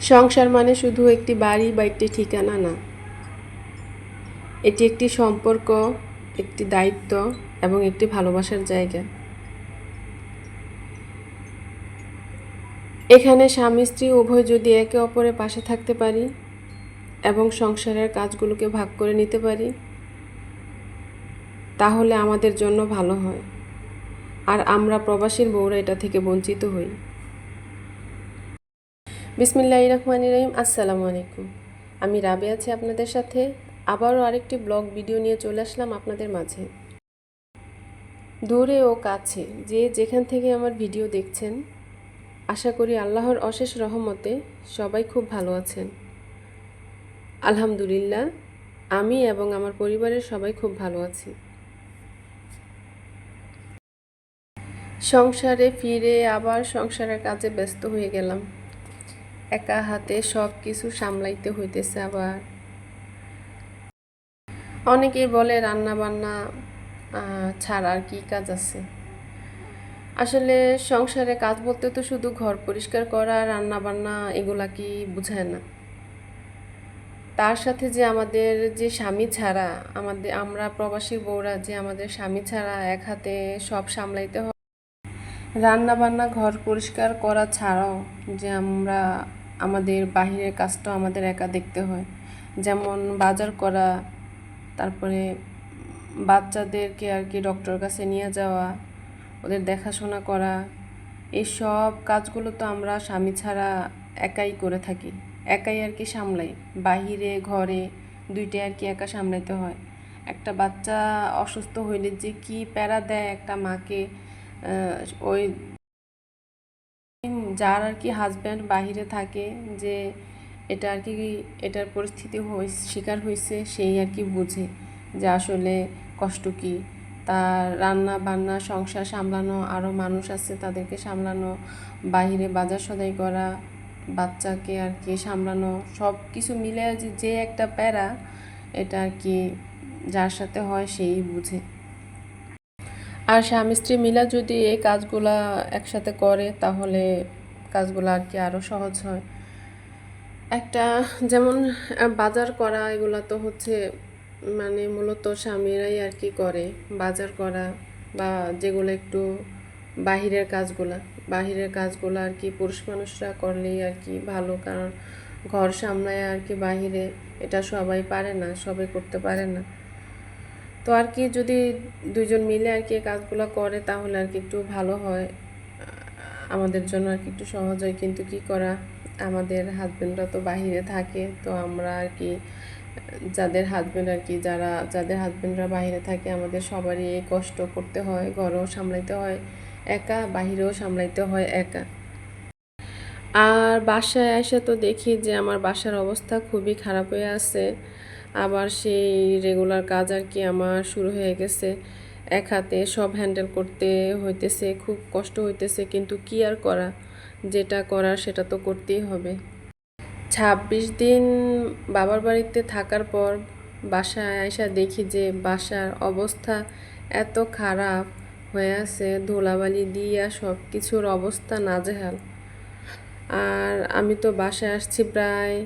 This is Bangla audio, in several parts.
সংসার মানে শুধু একটি বাড়ি বা একটি ঠিকানা না। এটি একটি সম্পর্ক, একটি দায়িত্ব এবং একটি ভালোবাসার জায়গা। এখানে স্বামী, স্ত্রী, উভয় যদি একে অপরের পাশে থাকতে পারি এবং সংসারের কাজগুলোকে ভাগ করে নিতে পারি, তাহলে আমাদের জন্য ভালো হয়। আর আমরা প্রবাসীর বউরা এটা থেকে বঞ্চিত হই। বিসমিল্লাহ রহমান রহিম, আসসালামু আলাইকুম। আমি রাবে আছি আপনাদের সাথে। আবারও আরেকটি ব্লগ ভিডিও নিয়ে চলে আসলাম আপনাদের মাঝে। দূরে ও কাছে যে যেখান থেকে আমার ভিডিও দেখছেন, আশা করি আল্লাহর অশেষ রহমতে সবাই খুব ভালো আছেন। আলহামদুলিল্লাহ, আমি এবং আমার পরিবারের সবাই খুব ভালো আছি। সংসারে ফিরে আবার সংসারের কাজে ব্যস্ত হয়ে গেলাম। একা হাতে সব কিছু সামলাইতে হইতেছে আবার। অনেকেই বলে রান্না বান্না ছাড়া আর কি কাজ আছে। আসলে সংসারে কাজ বলতে তো শুধু ঘর পরিষ্কার করা রান্না বান্না এগুলা কি বোঝায় না। তার সাথে যে আমাদের যে স্বামী ছাড়া, আমাদের, আমরা প্রবাসী বউরা যে আমাদের স্বামী ছাড়া এক হাতে সব সামলাইতে হয়। রান্না বান্না ঘর পরিষ্কার করা ছাড়াও যে আমরা আমাদের বাহিরের কাজটাও আমাদের একা দেখতে হয়। যেমন বাজার করা, তারপরে বাচ্চাদেরকে আর কি ডক্টর কাছে নিয়ে যাওয়া, ওদের দেখাশোনা করা, এই সব কাজগুলো তো আমরা স্বামী ছাড়া একাই করে থাকি। একাই আর কি সামলাই। বাহিরে, ঘরে দুইটাই আর কি একা সামলাইতে হয়। একটা বাচ্চা অসুস্থ হইলে যে কি প্যারা দেয় একটা মাকে ওই যার আর কি হাজব্যান্ড বাহিরে থাকে যে এটা আর কি এটার পরিস্থিতি শিকার হয়েছে সেই আর কি বুঝে যে আসলে কষ্ট কি। তার রান্না বান্না, সংসার সামলানো আরও মানুষ আছে তাদেরকে সামলানো, বাহিরে বাজার সদাই করা, বাচ্চাকে আর কি সামলানো, সব কিছু মিলে যে একটা প্যারা, এটা আর কি যার সাথে হয় সেই বুঝে। আর স্বামী স্ত্রী মিলা যদি এই কাজগুলা একসাথে করে, তাহলে কাজগুলো আর কি আরও সহজ হয়। একটা যেমন বাজার করা, এগুলো তো হচ্ছে মানে মূলত স্বামীরাই আর কি করে। বাজার করা বা যেগুলো একটু বাহিরের কাজগুলা। বাহিরের কাজগুলো আর কি পুরুষ মানুষরা করলেই আর কি ভালো, কারণ ঘর সামলায় আর কি বাহিরে। এটা সবাই পারে না, সবাই করতে পারে না। তো আর কি যদি দুইজন মিলে আর কি কাজগুলো করে, তাহলে আর কি একটু ভালো হয়। আমাদের জন্য আর কি একটু সহজ হয়, কিন্তু কি করা? আমাদের হাজব্যান্ডরা তো বাহিরে থাকে, তো আমরা আর কি যাদের হাজব্যান্ড আর কি যারা, যাদের হাজব্যান্ডরা বাহিরে থাকে, আমাদের সবারই এই কষ্ট করতে হয়, ঘরেও সামলাইতে হয়, একা, বাহিরেও সামলাইতে হয় একা। আর বাসায় এসে তো দেখি যে আমার বাসার অবস্থা খুবই খারাপ হয়ে আছে। আবার সেই রেগুলার কাজ আর কি আমার শুরু হয়ে গেছে। এক হাতে সব হ্যান্ডেল করতে হইতেছে, খুব কষ্ট হইতেছে, কিন্তু কি আর করা? যেটা করার সেটা তো করতেই হবে। ছাব্বিশ দিন বাবার বাড়িতে থাকার পর বাসায় আয়সা দেখি যে বাসার অবস্থা এত খারাপ হয়ে আছে, ধুলাবালি দিয়া সব কিছুর অবস্থা নাজেহাল। আর আমি তো বাসায় আসছি প্রায়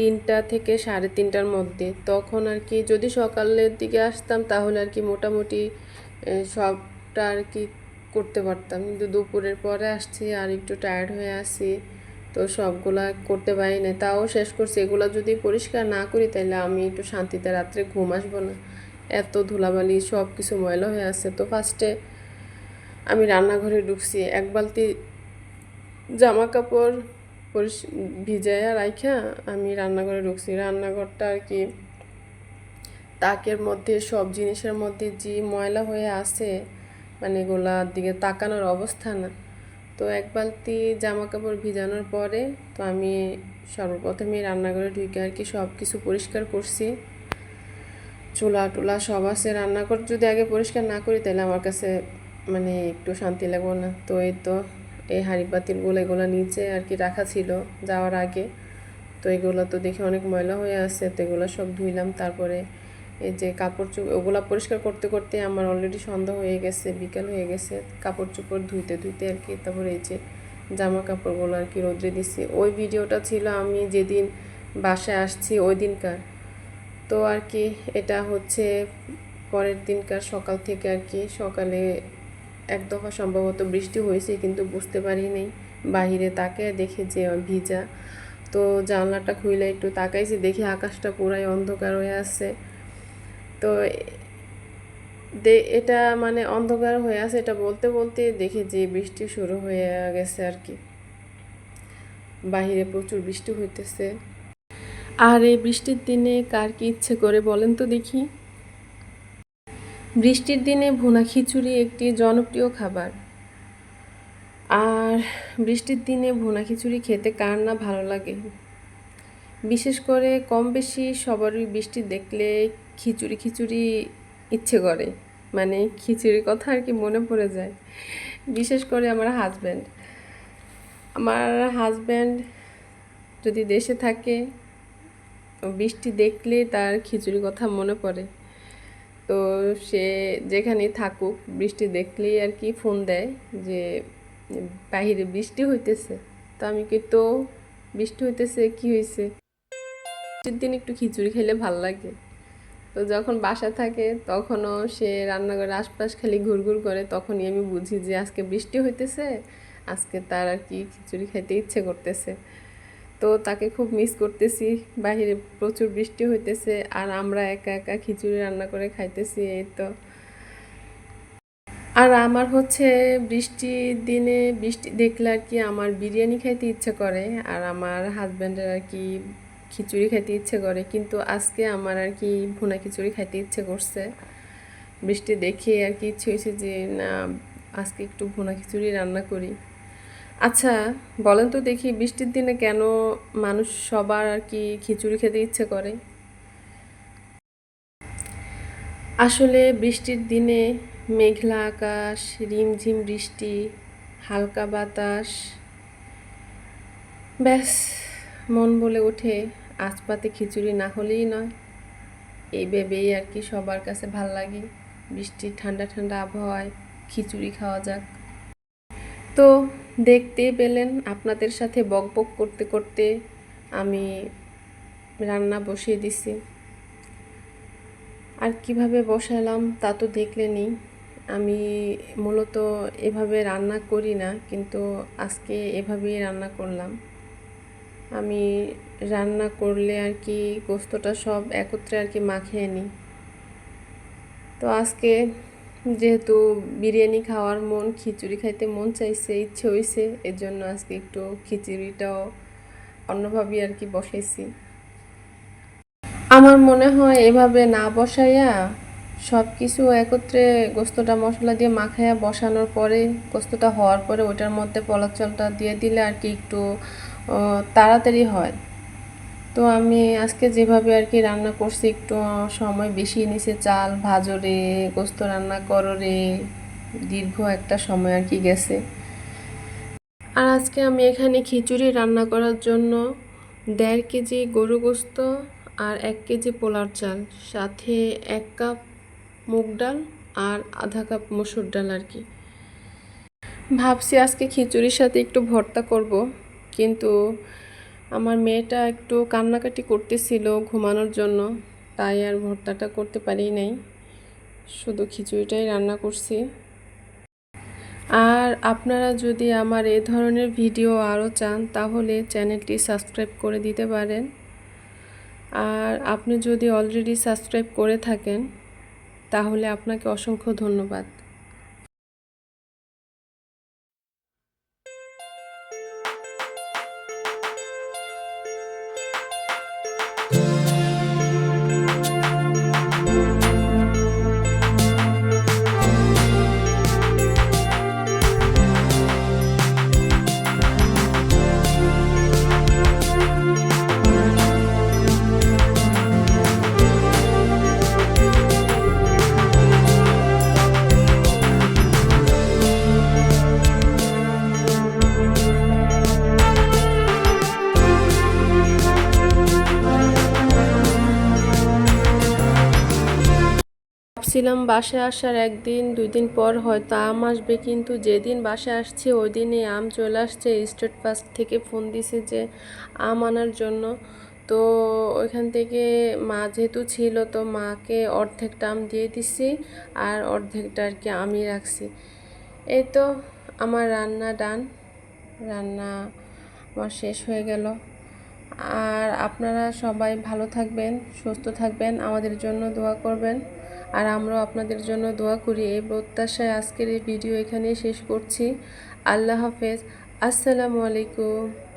তিনটা থেকে সাড়ে তিনটার মধ্যে। তখন আর কি যদি সকালের দিকে আসতাম তাহলে আর কি মোটামুটি সবটা আর কি করতে পারতাম। কিন্তু দুপুরের পরে আসছি আর একটু টায়ার্ড হয়ে আসি তো সবগুলা করতে পারি না তাও শেষ করছি। এগুলো যদি পরিষ্কার না করি তাহলে আমি একটু শান্তিতে রাত্রে ঘুম আসব না। এত ধুলাবালি সব কিছু ময়লা হয়ে আছে। তো ফার্স্টে আমি রান্নাঘরে ঢুকছি। এক বালতি জামা কাপড় পরিষ ভিজাইয়া রাইখা আমি রান্নাঘরে ঢুকছি। রান্নাঘরটা আর কি তাকের মধ্যে, সব জিনিসের মধ্যে যে ময়লা হয়ে আছে মানে এগুলার দিকে তাকানোর অবস্থা না। তো এক বালতি জামা কাপড় ভিজানোর পরে তো আমি সর্বপ্রথমে রান্নাঘরে ঢুকে আর কি সব কিছু পরিষ্কার করছি। চুলা টুলা সব আছে। রান্নাঘর যদি আগে পরিষ্কার না করি তাহলে আমার কাছে মানে একটু শান্তি লাগবো না। তো এই তো এই হাঁড়ি পাতিলগুলো এগুলো নিচে আর কি রাখা ছিল যাওয়ার আগে। তো এগুলো তো দেখে অনেক ময়লা হয়ে আছে, তো এগুলো সব ধুইলাম। তারপরে এই যে কাপড় চোপড় ওগুলা পরিষ্কার করতে করতে আমার অলরেডি সন্ধ্যা হয়ে গেছে, বিকাল হয়ে গেছে। কাপড় চোপড় ধুইতে ধুইতে আর কি তারপরে এই যে জামা কাপড়গুলো আর কি রোদ্রে দিছি। ওই ভিডিওটা ছিল আমি যেদিন বাসায় আসছি ওই দিনকার। তো আর কি এটা হচ্ছে পরের দিনকার সকাল থেকে আর কি সকালে এক দফা সম্ভবত বৃষ্টি হয়েছে, কিন্তু বুঝতে পারি বাহিরে তাকে দেখে যে ভিজা। তো জানলাটা খুলে একটু তাকাইছি, দেখি আকাশটা পুরাই অন্ধকার হয়ে আছে। তো দে, এটা মানে অন্ধকার হয়ে আছে, এটা বলতে বলতে দেখি যে বৃষ্টি শুরু হয়ে গেছে আর কি। বাহিরে প্রচুর বৃষ্টি হইতেছে। আর এই বৃষ্টির দিনে কার কি ইচ্ছে করে বলেন তো দেখি। বৃষ্টির দিনে ভুনা খিচুড়ি একটি জনপ্রিয় খাবার। আর বৃষ্টির দিনে ভুনা খিচুড়ি খেতে কার না ভালো লাগে? বিশেষ করে কম বেশি সবারই বৃষ্টি দেখলে খিচুড়ি খিচুড়ি ইচ্ছে করে। মানে খিচুড়ির কথা আর কি মনে পড়ে যায়। বিশেষ করে আমার হাজব্যান্ড আমার হাজব্যান্ড যদি দেশে থাকে, বৃষ্টি দেখলে তার খিচুড়ির কথা মনে পড়ে। তো সে যেখানেই থাকুক, বৃষ্টি দেখলেই আর কি ফোন দেয় যে, বাহিরে বৃষ্টি হইতেছে। তো আমি কি তো, বৃষ্টি হইতেছে, কি হয়েছে বৃষ্টির দিন একটু খিচুড়ি খেলে ভালো লাগে। তো যখন বাসা থাকে, তখনও সে রান্নাঘরের আশপাশ খালি ঘুরঘুর করে, তখনই আমি বুঝি যে, আজকে বৃষ্টি হইতেছে, আজকে তার আর কি খিচুড়ি খাইতে ইচ্ছে করতেছে। তো তাকে খুব মিস করতেছি। বাহিরে প্রচুর বৃষ্টি হইতেছে আর আমরা একা একা খিচুড়ি রান্না করে খাইতেছি, এই তো। আর আমার হচ্ছে বৃষ্টির দিনে বৃষ্টি দেখলে আর কি আমার বিরিয়ানি খাইতে ইচ্ছে করে আর আমার হাজব্যান্ডের আর কি খিচুড়ি খাইতে ইচ্ছে করে। কিন্তু আজকে আমার আর কি ভুনা খিচুড়ি খাইতে ইচ্ছে করছে। বৃষ্টি দেখে আর কি ইচ্ছে হয়েছে যে, না, আজকে একটু ভুনা খিচুড়ি রান্না করি। আচ্ছা বলেন তো দেখি বৃষ্টির দিনে কেন মানুষ সবার আর কি খিচুড়ি খেতে ইচ্ছে করে? আসলে বৃষ্টির দিনে মেঘলা আকাশ, রিমঝিম বৃষ্টি, হালকা বাতাস, ব্যাস, মন বলে ওঠে আজ পাতে খিচুড়ি না হলেই নয়। এই ভেবেই আর কি সবার কাছে ভালো লাগে বৃষ্টির ঠান্ডা ঠান্ডা আবহাওয়ায় খিচুড়ি খাওয়া যাক। তো দেখতে পেলেন আপনাদের সাথে বক বক করতে করতে আমি রান্না বসিয়ে দিছি। আর কীভাবে বসালাম তা তো দেখলেনি আমি মূলত এভাবে রান্না করি না, কিন্তু আজকে এভাবেই রান্না করলাম। আমি রান্না করলে আর কি গোস্তটা সব একত্রে আর কি মাখিয়ে নিই। তো আজকে যেহেতু বিরিয়ানি খাওয়ার মন, খিচুড়ি খাইতে মন চাইছে, ইচ্ছে হয়েছে এর জন্য আজকে একটু খিচুড়িটাও অন্যভাবেই আর কি বসাইছি। আমার মনে হয় এভাবে না বসাইয়া সব কিছু একত্রে গোস্তটা মশলা দিয়ে মাখাইয়া বসানোর পরে, গোস্তটা হওয়ার পরে ওটার মধ্যে পলার চালটা দিয়ে দিলে আর কি একটু তাড়াতাড়ি হয়। তো আমি আজকে যেভাবে আর কি রান্না করছি, একটু সময় বেশি নিছে, চাল, ভাজরে, গোস্ত রান্না কররে, দীর্ঘ একটা সময় আর কি গেছে। আর আজকে আমি এখানে খিচুড়ি রান্না করার জন্য দেড় কেজি গরু গোস্ত আর এক কেজি পোলার চাল, সাথে এক কাপ মুগ ডাল আর আধা কাপ মসুর ডাল আর কি। ভাবছি আজকে খিচুড়ির সাথে একটু ভর্তা করব, কিন্তু আমার মেয়েটা একটু কান্নাকাটি করতেছিল ঘুমানোর জন্য, তাই আর ভর্তাটা করতে পারি নাই। শুধু খিচুড়িটাই রান্না করছি। আর আপনারা যদি আমার এ ধরনের ভিডিও আরও চান, তাহলে চ্যানেলটি সাবস্ক্রাইব করে দিতে পারেন। আর আপনি যদি অলরেডি সাবস্ক্রাইব করে থাকেন, তাহলে আপনাকে অসংখ্য ধন্যবাদ। ভাবছিলাম বাসায় আসার একদিন দুই দিন পর হয়তো আম আসবে, কিন্তু যেদিন বাসায় আসছে ওই দিনই আম চলে আসছে। স্টেট পাস থেকে ফোন দিছে যে আম আনার জন্য। তো ওইখান থেকে মা যেহেতু ছিল, তো মাকে অর্ধেকটা আম দিয়ে দিছি আর অর্ধেকটা আর কি আমি রাখছি। এই তো আমার রান্না ডান। রান্না আমার শেষ হয়ে গেল। আর আপনারা সবাই ভালো থাকবেন, সুস্থ থাকবেন, আমাদের জন্য দোয়া করবেন। আর আমরাও আপনাদের জন্য দোয়া করি। এই প্রত্যাশায় আজকের এই ভিডিও এখানেই শেষ করছি। আল্লাহ হাফেজ। আসসালামু আলাইকুম।